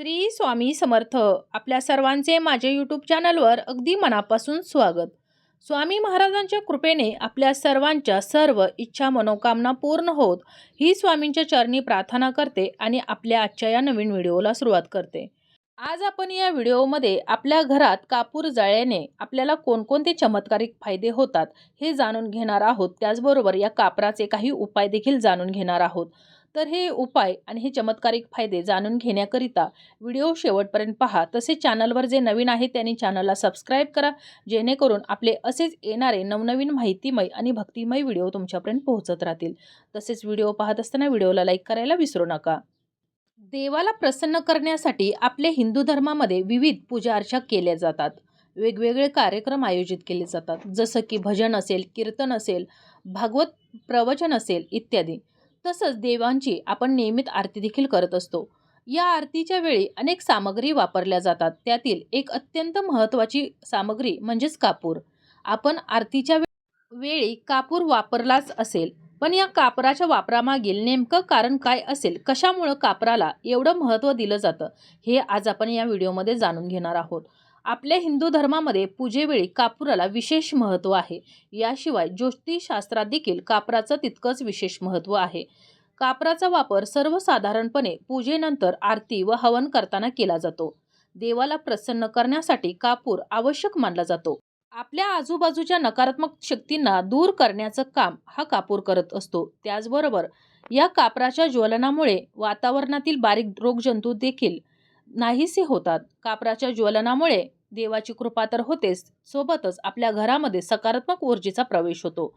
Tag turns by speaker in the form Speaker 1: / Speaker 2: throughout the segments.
Speaker 1: श्री स्वामी समर्थ आपल्या सर्वांचे माझे यूट्यूब चॅनलवर अगदी मनापासून स्वागत. स्वामी महाराजांच्या कृपेने आपल्या सर्वांच्या सर्व इच्छा मनोकामना पूर्ण होत ही स्वामींच्या चरणी प्रार्थना करते आणि आपल्या आजच्या या नवीन व्हिडिओला सुरुवात करते. आज आपण या व्हिडिओमध्ये आपल्या घरात कापूर जाळ्याने आपल्याला कोणकोणते चमत्कारिक फायदे होतात हे जाणून घेणार आहोत. त्याचबरोबर या कापराचे काही उपाय देखील जाणून घेणार आहोत. तर हे उपाय आणि हे चमत्कारिक फायदे जाणून घेण्याकरिता व्हिडिओ शेवटपर्यंत पहा. तसेच चॅनलवर जे नवीन आहे त्यांनी चॅनलला सबस्क्राईब करा जेणेकरून आपले असेच येणारे नवनवीन माहितीमय आणि भक्तिमय व्हिडिओ तुमच्यापर्यंत पोहोचत राहतील. तसेच व्हिडिओ पाहत असताना व्हिडिओला लाईक करायला विसरू नका. देवाला प्रसन्न करण्यासाठी आपले हिंदू धर्मामध्ये विविध पूजा अर्चा केल्या जातात. वेगवेगळे कार्यक्रम आयोजित केले जातात. जसं की भजन असेल कीर्तन असेल भागवत प्रवचन असेल इत्यादी. तसंच देवांची आपण नियमित आरती देखील करत असतो. या आरतीच्या वेळी अनेक सामग्री वापरल्या जातात. त्यातील एक अत्यंत महत्त्वाची सामग्री म्हणजेच कापूर. आपण आरतीच्या वेळी कापूर वापरलाच असेल पण या कापराच्या वापरामागील नेमकं कारण काय असेल कशामुळं कापराला एवढं महत्त्व दिलं जातं हे आज आपण या व्हिडिओमध्ये जाणून घेणार आहोत. आपल्या हिंदू धर्मामध्ये पूजेवेळी कापुराला विशेष महत्त्व आहे. याशिवाय ज्योतिषशास्त्रात देखील कापराचं तितकंच विशेष महत्त्व आहे. कापराचा वापर सर्वसाधारणपणे पूजेनंतर आरती व हवन करताना केला जातो. देवाला प्रसन्न करण्यासाठी कापूर आवश्यक मानला जातो. आपल्या आजूबाजूच्या नकारात्मक शक्तींना दूर करण्याचं काम हा कापूर करत असतो. त्याचबरोबर या कापराच्या ज्वलनामुळे वातावरणातील बारीक रोगजंतू देखील नाहीसे होतात. कापराच्या ज्वलनामुळे देवाची कृपा तर होतेच. सोबतच आपल्या घरामध्ये सकारात्मक ऊर्जेचा प्रवेश होतो.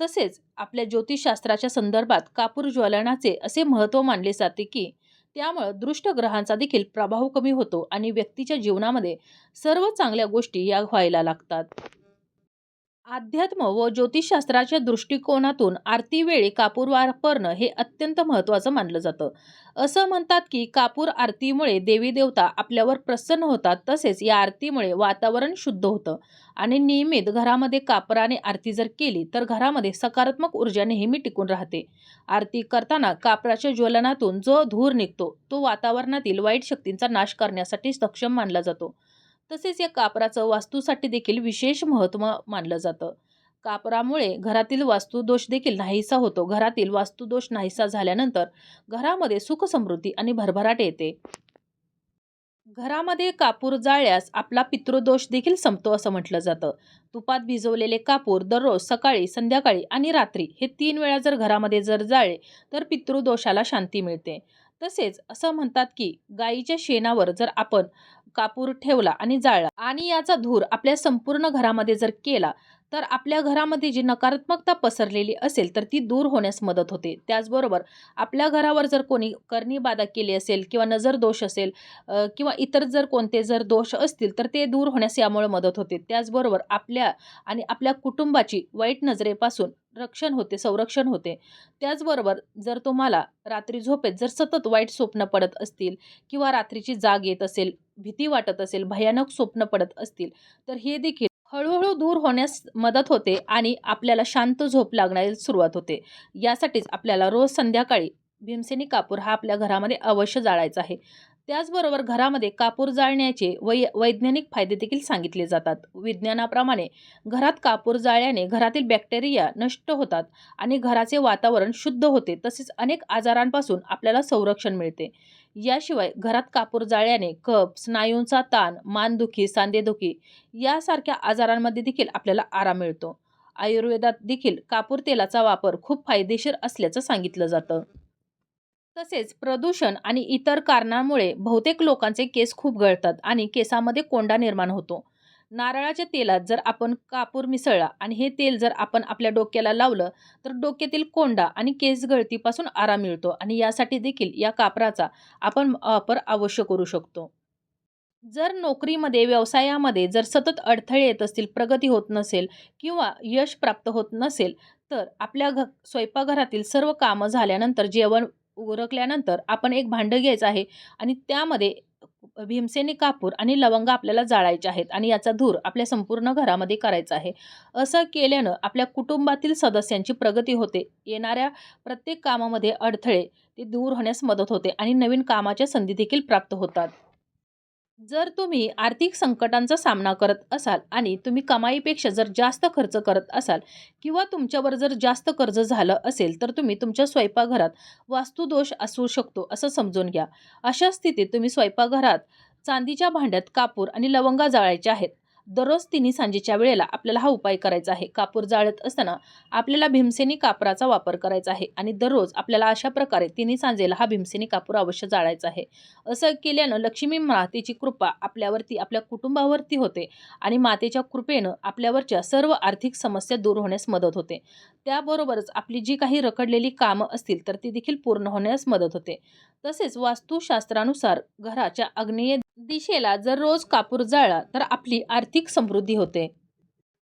Speaker 1: तसेच आपल्या ज्योतिषशास्त्राच्या संदर्भात कापूर ज्वलनाचे असे महत्त्व मानले जाते की त्यामुळं दृष्ट ग्रहांचा देखील प्रभाव कमी होतो आणि व्यक्तीच्या जीवनामध्ये सर्व चांगल्या गोष्टी या व्हायला लागतात. अध्यात्म व ज्योतिषशास्त्राच्या दृष्टिकोनातून आरतीवेळी कापूर वापरणं हे अत्यंत महत्त्वाचं मानलं जातं. असं म्हणतात की कापूर आरतीमुळे देवी देवता आपल्यावर प्रसन्न होतात तसेच या आरतीमुळे वातावरण शुद्ध होतं. आणि नियमित घरामध्ये कापराने आरती जर केली तर घरामध्ये सकारात्मक ऊर्जा नेहमी टिकून राहते. आरती करताना कापराच्या ज्वलनातून जो धूर निघतो तो वातावरणातील वाईट शक्तींचा नाश करण्यासाठी सक्षम मानला जातो. तसेच या कापराचं वास्तूसाठी देखील विशेष महत्त्व मानलं जातं. कापरामुळे घरातील वास्तुदोष देखील नाहीसा होतो. घरातील वास्तुदोष नाहीसा झाल्यानंतर घरामध्ये सुख समृद्धी आणि भरभराट येते. घरामध्ये कापूर जाळल्यास आपला पितृदोष देखील संपतो असं म्हटलं जातं. तुपात भिजवलेले कापूर दररोज सकाळी संध्याकाळी आणि रात्री हे तीन वेळा जर घरामध्ये जर जाळे तर पितृदोषाला शांती मिळते. तसेच असं म्हणतात की गाईच्या शेणावर जर आपण कापूर ठेवला आणि जाळला. आणि याचा धूर आपल्या संपूर्ण घरामध्ये जर केला तर आपल्या घरामध्ये जी नकारात्मकता पसरलेली असेल तर ती दूर होण्यास मदत होते. त्याचबरोबर आपल्या घरावर जर कोणी करणी बाधा केली असेल किंवा नजर दोष असेल किंवा इतर जर कोणते जर दोष असतील तर ते दूर होण्यास यामुळे मदत होते. त्याचबरोबर आपल्या आणि आपल्या कुटुंबाची वाईट नजरेपासून रक्षण होते संरक्षण होते. त्याचबरोबर जर तुम्हाला रात्री झोपेत जर सतत वाईट स्वप्न पडत असतील किंवा रात्रीची जाग येत असेल भीती वाटत असेल भयानक स्वप्न पडत असतील तर हे देखील हळूहळू दूर होण्यास मदत होते आणि आपल्याला शांत झोप लागण्यास सुरुवात होते. यासाठीच आपल्याला रोज संध्याकाळी भीमसेनी कापूर हा आपल्या घरामध्ये अवश्य जाळायचा आहे. त्याचबरोबर घरामध्ये कापूर जाळण्याचे वै वैज्ञानिक फायदे देखील सांगितले जातात. विज्ञानाप्रमाणे घरात कापूर जाळल्याने घरातील बॅक्टेरिया नष्ट होतात आणि घराचे वातावरण शुद्ध होते. तसेच अनेक आजारांपासून आपल्याला संरक्षण मिळते. याशिवाय घरात कापूर जाळ्याने कप स्नायूंचा ताण मानदुखी सांधेदुखी यासारख्या आजारांमध्ये देखील आपल्याला आराम मिळतो. आयुर्वेदात देखील कापूर तेलाचा वापर खूप फायदेशीर असल्याचं सांगितलं जातं. तसेच प्रदूषण आणि इतर कारणांमुळे बहुतेक लोकांचे केस खूप गळतात आणि केसामध्ये कोंडा निर्माण होतो. नारळाच्या तेलात जर आपण कापूर मिसळला आणि हे तेल जर आपण आपल्या डोक्याला लावलं तर डोक्यातील कोंडा आणि केस गळतीपासून आराम मिळतो आणि यासाठी देखील या कापराचा आपण वापर अवश्य करू शकतो. जर नोकरीमध्ये व्यवसायामध्ये जर सतत अडथळे येत असतील प्रगती होत नसेल किंवा यश प्राप्त होत नसेल तर आपल्या घ स्वयंपाकघरातील सर्व कामं झाल्यानंतर जेवण उरकल्यानंतर आपण एक भांडं घ्यायचं आहे आणि त्यामध्ये भीमसेनी कापूर आणि लवंग आपल्याला जाळायचे आहेत आणि याचा धूर आपल्या संपूर्ण घरामध्ये करायचा आहे. असं केल्यानं आपल्या कुटुंबातील सदस्यांची प्रगती होते. येणाऱ्या प्रत्येक कामामध्ये अडथळे ते दूर होण्यास मदत होते आणि नवीन कामाच्या संधी देखील प्राप्त होतात. जर तुम्ही आर्थिक संकटांचा सामना करत असाल आणि तुम्ही कमाईपेक्षा जर जास्त खर्च करत असाल किंवा तुमच्यावर जर जास्त कर्ज झालं असेल तर तुम्ही तुमच्या स्वयंपाकघरात वास्तुदोष असू शकतो असं समजून घ्या. अशा स्थितीत तुम्ही स्वयंपाकघरात चांदीच्या भांड्यात कापूर आणि लवंगा जाळायच्या आहेत. दररोज तिन्ही सांजेच्या वेळेला आपल्याला हा उपाय करायचा आहे. कापूर जाळत असताना आपल्याला भीमसेनी कापराचा वापर करायचा आहे आणि दररोज आपल्याला अशा प्रकारे तिन्ही सांजेला हा भीमसेनी कापूर अवश्य जाळायचा आहे. असं केल्यानं लक्ष्मी मातेची कृपा आपल्यावरती आपल्या कुटुंबावरती होते आणि मातेच्या कृपेनं आपल्यावरच्या सर्व आर्थिक समस्या दूर होण्यास मदत होते. त्याबरोबरच आपली जी काही रखडलेली कामं असतील तर ती देखील पूर्ण होण्यास मदत होते. तसेच वास्तुशास्त्रानुसार घराच्या आग्नेय दिशेला जर रोज कापूर जाळला तर आपली आर्थिक समृद्धी होते.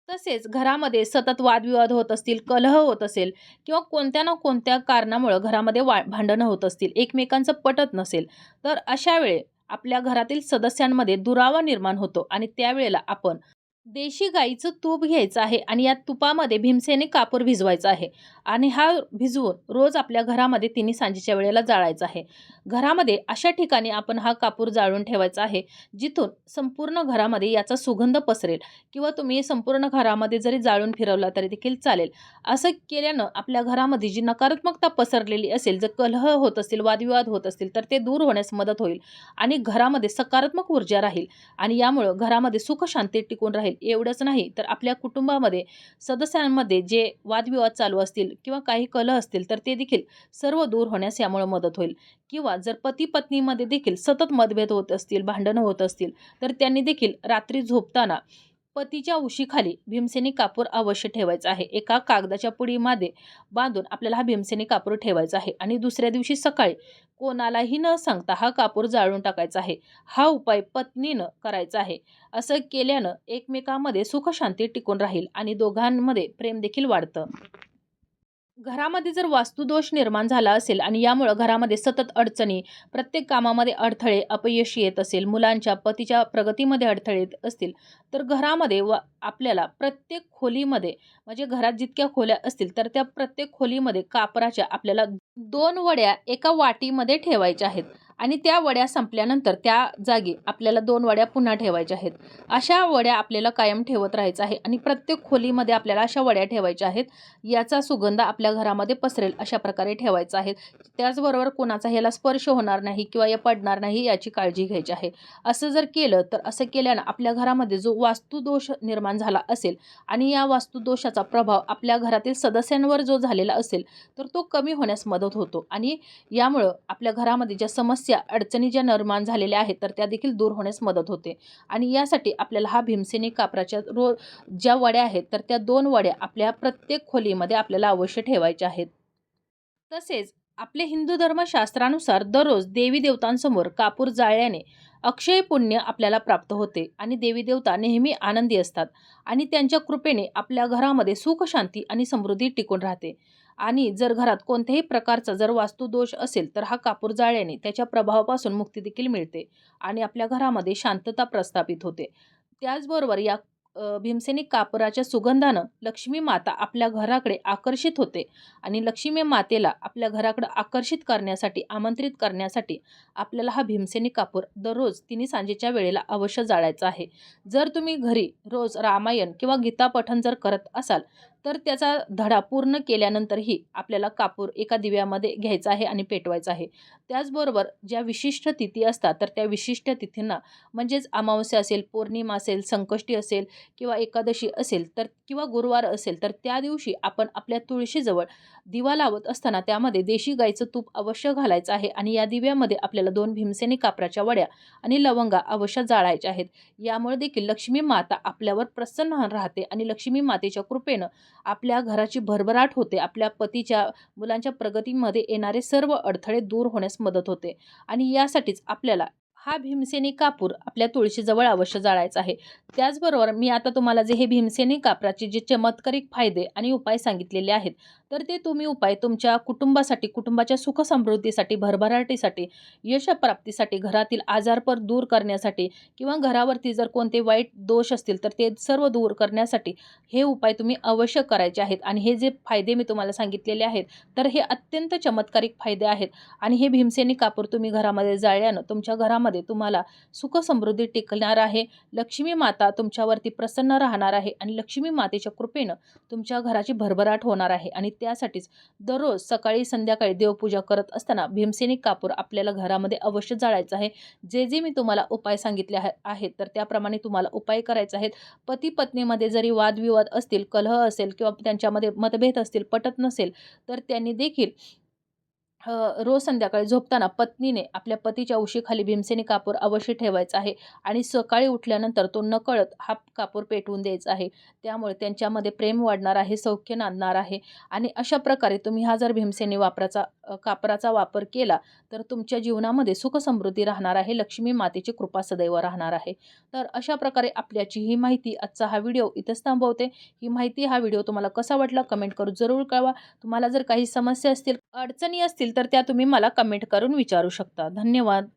Speaker 1: तसेच घरामध्ये सतत वादविवाद होत असतील कलह होत असेल किंवा कोणत्या ना कोणत्या कारणामुळं घरामध्ये वा भांडणं होत असतील एकमेकांचं पटत नसेल तर अशा वेळे आपल्या घरातील सदस्यांमध्ये दुरावा निर्माण होतो आणि त्यावेळेला आपण देशी गाईचं तूप घ्यायचं आहे आणि या तुपामध्ये भीमसेने कापूर भिजवायचा आहे. आणि हा भिजवून रोज आपल्या घरामध्ये तिन्ही सांजेच्या वेळेला जाळायचा आहे. घरामध्ये अशा ठिकाणी आपण हा कापूर जाळून ठेवायचा आहे जिथून संपूर्ण घरामध्ये याचा सुगंध पसरेल किंवा तुम्ही संपूर्ण घरामध्ये जरी जाळून फिरवला तरी देखील चालेल. असं केल्यानं आपल्या घरामध्ये जी नकारात्मकता पसरलेली असेल जर कलह होत असतील वादविवाद होत असतील तर ते दूर होण्यास मदत होईल आणि घरामध्ये सकारात्मक ऊर्जा राहील आणि यामुळं घरामध्ये सुख शांती टिकून राहील. एवढंच नाही तर आपल्या कुटुंबामध्ये सदस्यांमध्ये जे वादविवाद चालू असतील किंवा काही कलह असतील तर ते देखील सर्व दूर होण्यास यामुळे मदत होईल. किंवा जर पती पत्नीमध्ये देखील सतत मतभेद होत असतील भांडणं होत असतील तर त्यांनी देखील रात्री झोपताना पतीच्या उशीखाली भीमसेनी कापूर अवश्य ठेवायचा आहे. एका कागदाच्या पुडीमध्ये बांधून आपल्याला हा भीमसेनी कापूर ठेवायचा आहे. आणि दुसऱ्या दिवशी सकाळी कोणालाही न सांगता हा कापूर जाळून टाकायचा आहे. हा उपाय पत्नीनं करायचा आहे. असं केल्यानं एकमेकांमध्ये सुखशांती टिकून राहील आणि दोघांमध्ये प्रेम देखील वाढतं. घरामध्ये जर वास्तुदोष निर्माण झाला असेल आणि यामुळं घरामध्ये सतत अडचणी प्रत्येक कामामध्ये अडथळे अपयश येत असेल मुलांच्या पतीच्या प्रगतीमध्ये अडथळे येत असतील तर घरामध्ये व आपल्याला प्रत्येक खोलीमध्ये म्हणजे घरात जितक्या खोल्या असतील तर त्या प्रत्येक खोलीमध्ये कापराच्या आपल्याला दोन वड्या एका वाटीमध्ये ठेवायच्या आहेत. आणि त्या वड्या संपल्यानंतर त्या जागी आपल्याला दोन वड्या पुन्हा ठेवायच्या आहेत. अशा वड्या आपल्याला कायम ठेवत राहायचं आहे आणि प्रत्येक खोलीमध्ये आपल्याला अशा वड्या ठेवायच्या आहेत. याचा सुगंध आपल्या घरामध्ये पसरेल अशा प्रकारे ठेवायचा आहे. त्याचबरोबर कोणाचा ह्याला स्पर्श होणार नाही किंवा या पडणार नाही याची काळजी घ्यायची आहे. असं जर केलं तर असं केल्यानं आपल्या घरामध्ये जो वास्तुदोष निर्माण झाला असेल आणि या वास्तुदोषाचा प्रभाव आपल्या घरातील सदस्यांवर जो झालेला असेल तर तो कमी होण्यास मदत होतो आणि यामुळं आपल्या घरामध्ये ज्या समस्या समस्या अडचणी ज्या निर्माण झालेल्या आहेत तर त्या देखील दूर होण्यास मदत होते. आणि यासाठी आपल्याला हा भीमसेनी कापराच्या रो ज्या वड्या आहेत तर त्या दोन वड्या आपल्या प्रत्येक खोलीमध्ये आपल्याला अवश्य ठेवायच्या आहेत. तसेच आपले हिंदू धर्मशास्त्रानुसार दररोज देवी देवतांसमोर कापूर जाळल्याने अक्षय पुण्य आपल्याला प्राप्त होते आणि देवी देवता नेहमी आनंदी असतात आणि त्यांच्या कृपेने आपल्या घरामध्ये सुख शांती आणि समृद्धी टिकून राहते. आणि जर घरात कोणत्याही प्रकारचा जर वास्तुदोष असेल तर हा कापूर जाळल्याने त्याच्या प्रभावापासून मुक्ती देखील मिळते आणि आपल्या घरामध्ये शांतता प्रस्थापित होते. त्याचबरोबर या भीमसेनी कापराच्या सुगंधानं लक्ष्मी माता आपल्या घराकडे आकर्षित होते आणि लक्ष्मी मातेला आपल्या घराकडे आकर्षित करण्यासाठी आमंत्रित करण्यासाठी आपल्याला हा भीमसेनी कापूर दररोज तिन्ही सांजेच्या वेळेला अवश्य जाळायचा आहे. जर तुम्ही घरी रोज रामायण किंवा गीता पठण जर करत असाल तर त्याचा धडा पूर्ण केल्यानंतरही आपल्याला कापूर एका दिव्यामध्ये घ्यायचा आहे आणि पेटवायचा आहे. त्याचबरोबर ज्या विशिष्ट तिथी असतात तर त्या विशिष्ट तिथींना म्हणजेच अमावस्या असेल पौर्णिमा असेल संकष्टी असेल किंवा एकादशी असेल तर किंवा गुरुवार असेल तर त्या दिवशी आपण आपल्या तुळशीजवळ दिवा लावत असताना त्यामध्ये देशी गाईचं तूप अवश्य घालायचं आहे आणि या दिव्यामध्ये आपल्याला दोन भीमसेनी कापराच्या वड्या आणि लवंगा अवश्य जाळायच्या आहेत. यामुळे देखील लक्ष्मी माता आपल्यावर प्रसन्न राहते आणि लक्ष्मी मातेच्या कृपेनं आपल्या घराची भरभराट होते. आपल्या पतीच्या मुलांच्या प्रगतीमध्ये येणारे सर्व अडथळे दूर होण्यास मदत होते. आणि यासाठीच आपल्याला हा भीमसेनी कापूर आपल्या तुळशीजवळ अवश्य जाळायचा आहे. त्याचबरोबर मी आता तुम्हाला जे हे भीमसेनी कापराचे जे चमत्कारिक फायदे आणि उपाय सांगितलेले आहेत तर ते तुम्ही उपाय तुमच्या कुटुंबासाठी कुटुंबाच्या सुखसमृद्धीसाठी भरभराटीसाठी यशप्राप्तीसाठी घरातील आजारपण दूर करण्यासाठी किंवा घरावरती जर कोणते वाईट दोष असतील तर ते सर्व दूर करण्यासाठी हे उपाय तुम्ही अवश्य करायचे आहेत. आणि हे जे फायदे मी तुम्हाला सांगितलेले आहेत तर हे अत्यंत चमत्कारिक फायदे आहेत. आणि हे भीमसेनी कापूर तुम्ही घरामध्ये जाळल्यानं तुमच्या घरामध्ये तुम्हाला सुखसमृद्धी टिकणार आहे. लक्ष्मी माता तुमच्यावरती प्रसन्न राहणार आहे आणि लक्ष्मी मातेच्या कृपेनं तुमच्या घराची भरभराट होणार आहे. आणि त्यासाठीच दररोज सकाळी संध्याकाळी देवपूजा करत असताना भीमसेनी कापूर आपल्याला घरामध्ये अवश्य जाळायचं आहे. जे जे मी तुम्हाला उपाय सांगितले आहेत तर त्याप्रमाणे तुम्हाला उपाय करायचे आहेत. पती पत्नीमध्ये जरी वादविवाद असतील कलह असेल किंवा त्यांच्यामध्ये मतभेद असतील पटत नसेल तर त्यांनी देखील रोज संध्याकाळी झोपताना पत्नीने आपल्या पतीच्या उशीखाली भीमसेनी कापूर अवश्य ठेवायचा आहे आणि सकाळी उठल्यानंतर तो नकळत हा कापूर पेटवून द्यायचा आहे. त्यामुळे त्यांच्यामध्ये प्रेम वाढणार आहे सौख्य नांदणार आहे आणि अशा प्रकारे तुम्ही हा जर भीमसेनी वापराचा कापराचा वापर केला तर तुमच्या जीवनामध्ये सुखसमृद्धी राहणार आहे लक्ष्मी मातेची कृपा सदैव राहणार आहे. तर अशा प्रकारे आपल्याची ही माहिती आजचा हा व्हिडिओ इथंच थांबवते. ही माहिती हा व्हिडिओ तुम्हाला कसा वाटला कमेंट करून जरूर कळवा. तुम्हाला जर काही समस्या असतील अडचणी असतील असतील तर त्या तुम्ही मला कमेंट करून विचारू शकता. धन्यवाद.